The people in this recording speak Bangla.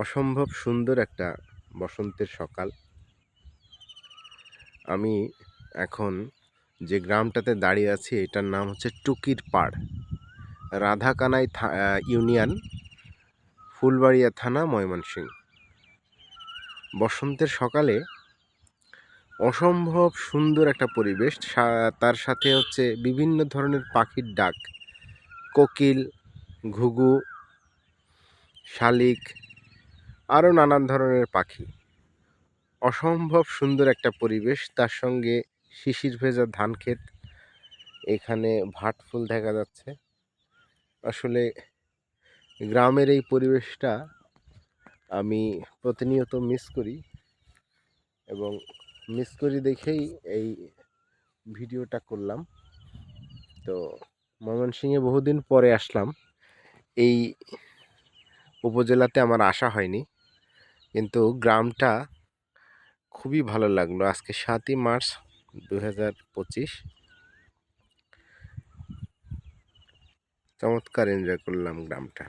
অসম্ভব সুন্দর একটা বসন্তের সকাল। আমি এখন যে গ্রামটাতে দাঁড়িয়ে আছি, এটার নাম হচ্ছে টুকির পাড়। রাধাকানাই ইউনিয়ন, ফুলবাড়িয়া থানা, ময়মনসিংহ। বসন্তের সকালে অসম্ভব সুন্দর একটা পরিবেশ। তার সাথে হচ্ছে বিভিন্ন ধরনের পাখির ডাক। কোকিল, ঘুঘু, শালিক আরও নানান ধরনের পাখি। অসম্ভব সুন্দর একটা পরিবেশ। তার সঙ্গে শিশির ভেজা ধান ক্ষেত। এখানে ভাট ফুল দেখা যাচ্ছে। আসলে গ্রামের এই পরিবেশটা আমি প্রতিনিয়ত মিস করি এবং মিস করি দেখেই এই ভিডিওটা করলাম। তো ময়মনসিংহে বহুদিন পরে আসলাম। এই উপজেলাতে আমার আসা হয়নি। কিন্তু গ্রামটা খুবই ভালো লাগল। আজকে সাতই মার্চ দু হাজার পঁচিশ। চমৎকার এনজয় করলাম গ্রামটা।